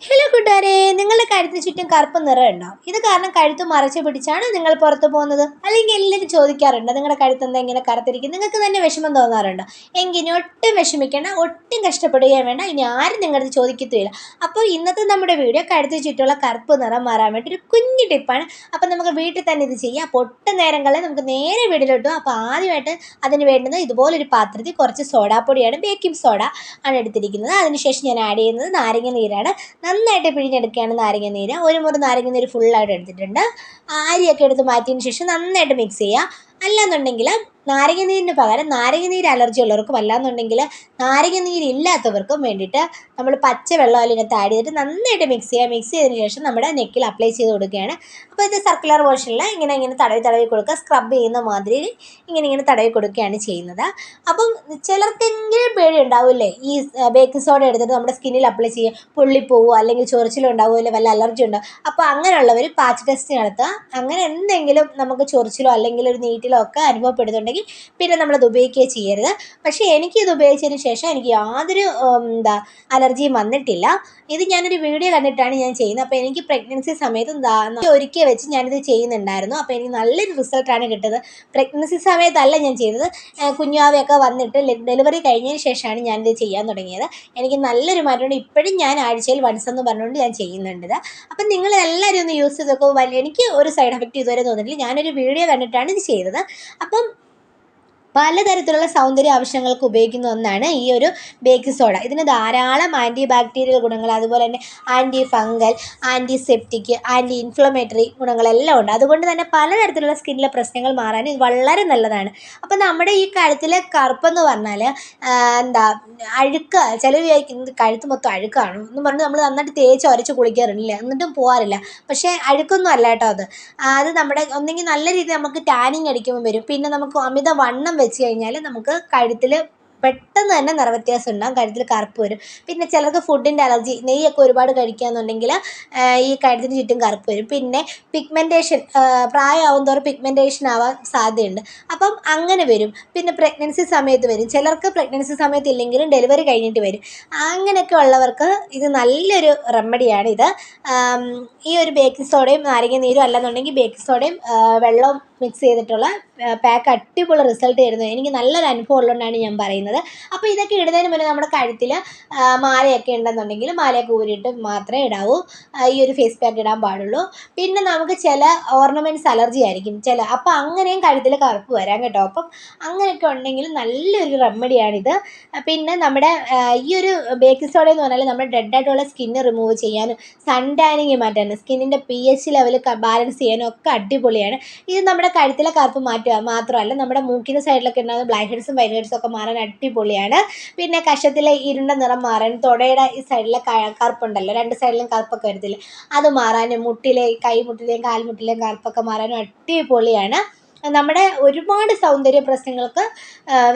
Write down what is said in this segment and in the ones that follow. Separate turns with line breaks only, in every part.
Hello കൂട്ടുകാരെ. നിങ്ങളുടെ കഴുത്തിന് ചുറ്റും കറുപ്പ് നിറം ഉണ്ടാവും ഇത് കാരണം കഴുത്ത് മറച്ചു പിടിച്ചാണ് നിങ്ങൾ പുറത്ത് പോകുന്നത്. അല്ലെങ്കിൽ എല്ലാവരും ചോദിക്കാറുണ്ട് നിങ്ങളുടെ കഴുത്ത് എന്താ ഇങ്ങനെ കറുത്തിരിക്കും നിങ്ങൾക്ക് തന്നെ വിഷമം തോന്നാറുണ്ട്? എങ്കിൽ ഒട്ടും വിഷമിക്കേണ്ട ഒട്ടും കഷ്ടപ്പെടുകയും വേണ്ട. ഇനി ആരും നിങ്ങളത് ചോദിക്കത്തില്ല അപ്പോൾ ഇന്നത്തെ നമ്മുടെ വീഡിയോ കഴുത്തിന് ചുറ്റുമുള്ള കറുപ്പ് നിറം മാറാൻ വേണ്ടി ഒരു കുഞ്ഞു ടിപ്പാണ്. അപ്പോൾ നമുക്ക് വീട്ടിൽ തന്നെ ഇത് ചെയ്യാം. അപ്പോൾ ഒട്ടും നേരങ്ങളിൽ നമുക്ക് നേരെ വീട്ടിലോട്ട് അപ്പോൾ ആദ്യമായിട്ട് അതിന് വേണ്ടുന്നത് ഇതുപോലൊരു പാത്രത്തിൽ കുറച്ച് സോഡാപ്പൊടിയാണ് ബേക്കിംഗ് സോഡ ആണ് എടുത്തിരിക്കുന്നത്. അതിനുശേഷം ഞാൻ ആഡ് ചെയ്യുന്നത് നാരങ്ങ നീരാണ്. നന്നായിട്ട് പിഴിഞ്ഞെടുക്കുകയാണ് നാരങ്ങ നീര്. ഒരു മുറി നാരങ്ങ നീര് ഫുള്ളായിട്ട് എടുത്തിട്ടുണ്ട്. അരിയൊക്കെ എടുത്ത് മാറ്റിയതിന് ശേഷം നന്നായിട്ട് മിക്സ് ചെയ്യുക. അല്ലാന്നുണ്ടെങ്കിൽ നാരങ്ങ നീരിന് പകരം നാരങ്ങനീര് അലർജി ഉള്ളവർക്കും അല്ലാന്നുണ്ടെങ്കിൽ നാരങ്ങ നീര് ഇല്ലാത്തവർക്കും വേണ്ടിയിട്ട് നമ്മൾ പച്ചവെള്ളം അതിനകത്ത് ആഡ് ചെയ്തിട്ട് നന്നായിട്ട് മിക്സ് ചെയ്യുക മിക്സ് ചെയ്തതിന് ശേഷം നമ്മുടെ നെക്കിൽ അപ്ലൈ ചെയ്ത് കൊടുക്കുകയാണ്. അപ്പോൾ ഇത് സർക്കുലർ വേർഷനിൽ ഇങ്ങനെ ഇങ്ങനെ തടവി തടവി കൊടുക്കുക. സ്ക്രബ് ചെയ്യുന്ന മാതിരി ഇങ്ങനെ ഇങ്ങനെ തടവി കൊടുക്കുകയാണ് ചെയ്യുന്നത്. അപ്പം ചിലർക്കെങ്കിലും പേടി ഉണ്ടാവില്ലേ ഈ ബേക്കിംഗ് സോഡ എടുത്തിട്ട് നമ്മുടെ സ്കിന്നിൽ അപ്ലൈ ചെയ്യുക. പൊള്ളിപ്പോവോ? അല്ലെങ്കിൽ ചൊറിച്ചിലുണ്ടാവുമോ അല്ലെങ്കിൽ വല്ല അലർജി ഉണ്ടോ? അപ്പോൾ അങ്ങനെയുള്ളവർ പാച്ച് ടെസ്റ്റ് നടത്തുക. അങ്ങനെ എന്തെങ്കിലും നമുക്ക് ചൊറിച്ചിലോ അല്ലെങ്കിൽ ഒരു നീറ്റിലോ ഒക്കെ അനുഭവപ്പെടുന്നുണ്ടെങ്കിൽ പിന്നെ നമ്മളത് ഉപയോഗിക്കുകയേ ചെയ്യരുത്. പക്ഷേ എനിക്കിത് ഉപയോഗിച്ചതിന് ശേഷം എനിക്ക് യാതൊരു എന്താ അലർജിയും വന്നിട്ടില്ല. ഇത് ഞാനൊരു വീഡിയോ കണ്ടിട്ടാണ് ഞാൻ ചെയ്യുന്നത്. അപ്പോൾ എനിക്ക് പ്രഗ്നൻസി സമയത്ത് എന്താ ഒരുക്കി വെച്ച് ഞാനിത് ചെയ്യുന്നുണ്ടായിരുന്നു. അപ്പോൾ എനിക്ക് നല്ലൊരു റിസൾട്ടാണ് കിട്ടുന്നത്. പ്രഗ്നൻസി സമയത്തല്ല ഞാൻ ചെയ്തത് കുഞ്ഞാവയൊക്കെ വന്നിട്ട് ഡെലിവറി കഴിഞ്ഞതിന് ശേഷമാണ് ഞാനിത് ചെയ്യാൻ തുടങ്ങിയത്. എനിക്ക് നല്ലൊരു മരുന്നുണ്ട് ഇപ്പോഴും ഞാൻ ആഴ്ചയിൽ വൺസ് എന്ന് പറഞ്ഞുകൊണ്ട് ഞാൻ ചെയ്യുന്നുണ്ട് അപ്പം നിങ്ങൾ എല്ലാവരും ഒന്ന് യൂസ് ചെയ്തൊക്കെ വലിയ എനിക്ക് ഒരു സൈഡ് എഫക്റ്റ് ഇതുവരെ തോന്നിയിട്ടില്ല. ഞാനൊരു വീഡിയോ കണ്ടിട്ടാണ് ഇത് ചെയ്തത്. അപ്പം പലതരത്തിലുള്ള സൗന്ദര്യ ആവശ്യങ്ങൾക്ക് ഉപയോഗിക്കുന്ന ഒന്നാണ് ഈ ഒരു ബേക്കിംഗ് സോഡ. ഇതിന് ധാരാളം ആന്റി ബാക്ടീരിയൽ ഗുണങ്ങൾ അതുപോലെ തന്നെ anti fungal anti septic anti inflammatory ഗുണങ്ങളെല്ലാം ഉണ്ട്. അതുകൊണ്ട് തന്നെ പലതരത്തിലുള്ള സ്കിന്നിലെ പ്രശ്നങ്ങൾ മാറാൻ ഇത് വളരെ നല്ലതാണ്. അപ്പോൾ നമ്മുടെ ഈ കഴുത്തിലെ കറുപ്പെന്ന് പറഞ്ഞാൽ എന്താ അഴുക്ക് ചില വിചാരിക്കുന്നത് കഴുത്ത് മൊത്തം അഴുക്കാണ് എന്ന് പറഞ്ഞ് നമ്മൾ നന്നായിട്ട് തേച്ച് ഉരച്ച് കുളിക്കാറില്ല എന്നിട്ടും പോകാറില്ല പക്ഷേ അഴുക്കൊന്നും അല്ല കേട്ടോ അത്. അത് നമ്മുടെ ഒന്നെങ്കിൽ നല്ല രീതിയിൽ നമുക്ക് ടാനിങ് അടിക്കുമ്പോൾ വരും. പിന്നെ നമുക്ക് അമിത വണ്ണം വെച്ച് കഴിഞ്ഞാൽ നമുക്ക് കഴുത്തിൽ പെട്ടെന്ന് തന്നെ നിറവ്യത്യാസം ഉണ്ടാകും കഴുത്തിൽ കറുപ്പ് വരും. പിന്നെ ചിലർക്ക് ഫുഡിന്റെ അലർജി നെയ്യൊക്കെ ഒരുപാട് കഴിക്കുകയെന്നുണ്ടെങ്കിൽ ഈ കഴുത്തിന് ചുറ്റും കറുപ്പ് വരും. പിന്നെ പിഗ്മെന്റേഷൻ പ്രായമാവും തോറും പിഗ്മെന്റേഷൻ ആവാൻ സാധ്യതയുണ്ട്. അപ്പം അങ്ങനെ വരും. പിന്നെ പ്രഗ്നൻസി സമയത്ത് വരും. ചിലർക്ക് പ്രഗ്നൻസി സമയത്ത് ഇല്ലെങ്കിലും ഡെലിവറി കഴിഞ്ഞിട്ട് വരും. അങ്ങനെയൊക്കെ ഉള്ളവർക്ക് ഇത് നല്ലൊരു റെമഡിയാണ് ഇത്. ഈ ഒരു ബേക്കിംഗ് സോഡയും നാരങ്ങ നീരും അല്ലെന്നുണ്ടെങ്കിൽ ബേക്കിംഗ് സോഡയും വെള്ളവും മിക്സ് ചെയ്തിട്ടുള്ള പാക്ക് അടിപൊളി റിസൾട്ട് തരുന്നു എനിക്ക് നല്ലൊരു അനുഭവം ഉള്ളതുകൊണ്ടാണ് ഞാൻ പറയുന്നത്. അപ്പോൾ ഇതൊക്കെ ഇടുന്നതിന് മുന്നേ നമ്മുടെ കഴുത്തിൽ മാലയൊക്കെ ഉണ്ടെന്നുണ്ടെങ്കിൽ മാലയൊക്കെ ഊരിയിട്ട് മാത്രമേ ഇടാവൂ. ഈ ഒരു ഫേസ് പാക്ക് ഇടാൻ പാടുള്ളൂ. പിന്നെ നമുക്ക് ചില ഓർണമെന്റ്സ് അലർജി ആയിരിക്കും. ചില അപ്പോൾ അങ്ങനെയും കഴുത്തിൽ കറുപ്പ് വരാം കേട്ടോ. അപ്പം അങ്ങനെയൊക്കെ ഉണ്ടെങ്കിൽ നല്ലൊരു റെമഡിയാണിത് പിന്നെ നമ്മുടെ ഈ ഒരു ബേക്കിംഗ് സോഡ എന്ന് പറഞ്ഞാൽ നമ്മുടെ ഡെഡ് ആയിട്ടുള്ള സ്കിന്ന് റിമൂവ് ചെയ്യാനും സൺ ടാനിങ് മാറ്റാനും സ്കിന്നിന്റെ പി എച്ച് ലെവൽ ബാലൻസ് ചെയ്യാനും ഒക്കെ അടിപൊളിയാണ്. ഇത് നമ്മുടെ കഴുത്തിലെ കറുപ്പ് മാറ്റുക മാത്രമല്ല നമ്മുടെ മൂക്കിന്റെ സൈഡിലൊക്കെ ഉണ്ടാകുന്ന ബ്ലാക്ക് ഹെഡ്സും വൈറ്റ് ഹെഡ്സും ഒക്കെ മാറാൻ അടിപൊളിയാണ്. പിന്നെ കഷത്തിലെ ഇരുണ്ട നിറം മാറാൻ തുടയുടെ ഈ സൈഡിലെ കറുപ്പുണ്ടല്ലോ രണ്ട് സൈഡിലും കറുപ്പൊക്കെ വരത്തില്ല? അത് മാറാനും മുട്ടിലെ കൈമുട്ടിലെയും കാൽമുട്ടിലെയും കറുപ്പൊക്കെ മാറാനും അടിപൊളിയാണ്. നമ്മുടെ ഒരുപാട് സൗന്ദര്യ പ്രശ്നങ്ങൾക്ക്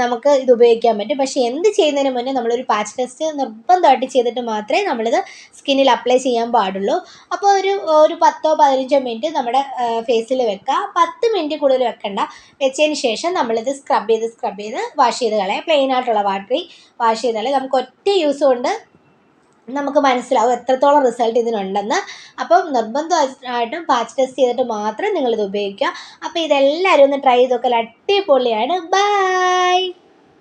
നമുക്ക് ഇത് ഉപയോഗിക്കാൻ പറ്റും. പക്ഷേ എന്ത് ചെയ്യുന്നതിന് മുന്നേ നമ്മളൊരു പാച്ച് ടെസ്റ്റ് നിർബന്ധമായിട്ട് ചെയ്തിട്ട് മാത്രമേ നമ്മളിത് സ്കിന്നിൽ അപ്ലൈ ചെയ്യാൻ പാടുള്ളൂ. അപ്പോൾ ഒരു ഒരു പത്തോ പതിനഞ്ചോ മിനിറ്റ് നമ്മുടെ ഫേസിൽ വെക്കുക. പത്ത് മിനിറ്റ് കൂടുതൽ വെക്കണ്ട. വെച്ചതിന് ശേഷം നമ്മളിത് സ്ക്രബ് ചെയ്ത് സ്ക്രബ് ചെയ്ത് വാഷ് ചെയ്ത് കളയാം. പ്ലെയിൻ ആയിട്ടുള്ള വാട്ടറി വാഷ് കളയാം നമുക്ക് ഒറ്റ യൂസ് കൊണ്ട് നമുക്ക് മനസ്സിലാവും എത്രത്തോളം റിസൾട്ട് ഇതിനുണ്ടെന്ന്. അപ്പം നിർബന്ധമായിട്ടും പാച്ച് ടെസ്റ്റ് ചെയ്തിട്ട് മാത്രം നിങ്ങളിത് ഉപയോഗിക്കുക. അപ്പോൾ ഇതെല്ലാവരും ഒന്ന് ട്രൈ ചെയ്ത് നോക്കൽ അടിപൊളിയാണ്. ബൈ